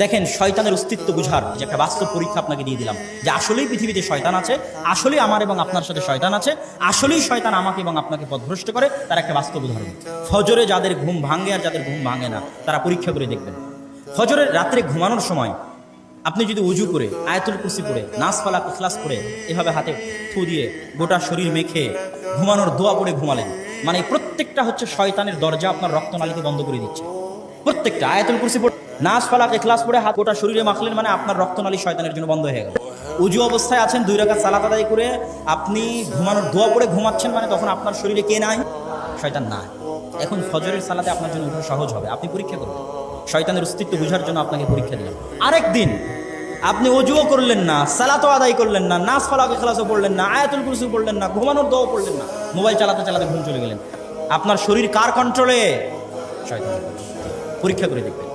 দেখেন, শয়তানের অস্তিত্ব বুঝার যে একটা বাস্তব পরীক্ষা আপনাকে দিয়ে দিলাম। যে আসলেই পৃথিবীতে শয়তান আছে, আসলেই আমার এবং আপনার সাথে শয়তান আছে, আসলেই শয়তান আমাকে এবং আপনাকে পথভ্রষ্ট করে, তার একটা বাস্তব উদাহরণ। ফজরে যাদের ঘুম ভাঙে আর যাদের ঘুম ভাঙে না, তারা পরীক্ষা করে দেখবেন। ফজরের রাত্রে ঘুমানোর সময় আপনি যদি উজু করে, আয়াতুল কুরসি পড়ে নাসফালা ইখলাস পড়ে, এভাবে হাতে থু দিয়ে গোটা শরীর মেখে ঘুমানোর দোয়া পড়ে ঘুমালেন মানে প্রত্যেকটা হচ্ছে শয়তানের দরজা আপনার রক্তনালীকে বন্ধ করে দিচ্ছে। প্রত্যেকটা আয়াতুল কুরসি পড়ে নাস, ফালাক ইখলাস পড়ে হাত গোটা শরীরে মাখলেন মানে আপনার রক্তনালী শয়তানের জন্য বন্ধ হয়ে গেল। উজু অবস্থায় আছেন, দুই রাকাত সালাত আদায় করে আপনি ঘুমানোর দোয়া পড়ে ঘুমাচ্ছেন মানে তখন আপনার শরীরে কে নাই? শয়তান নাই। এখন ফজরের সালাতে আপনার জন্য উঠা সহজ হবে। আপনি পরীক্ষা করবেন শয়তানের অস্তিত্ব বোঝার জন্য আপনাকে পরীক্ষা দিলাম। আরেক দিন, আপনি অজুও করলেন না, সালাতও আদায় করলেন না, নাস, ফালাক ইখলাসও পড়লেন না, আয়াতুল কুরসি পড়লেন না, ঘুমানোর দোয়াও পড়লেন না, মোবাইল চালাতে চালাতে ঘুম চলে গেলেন। আপনার শরীর কার কন্ট্রোলে শয়তান পরীক্ষা করে দেখবেন।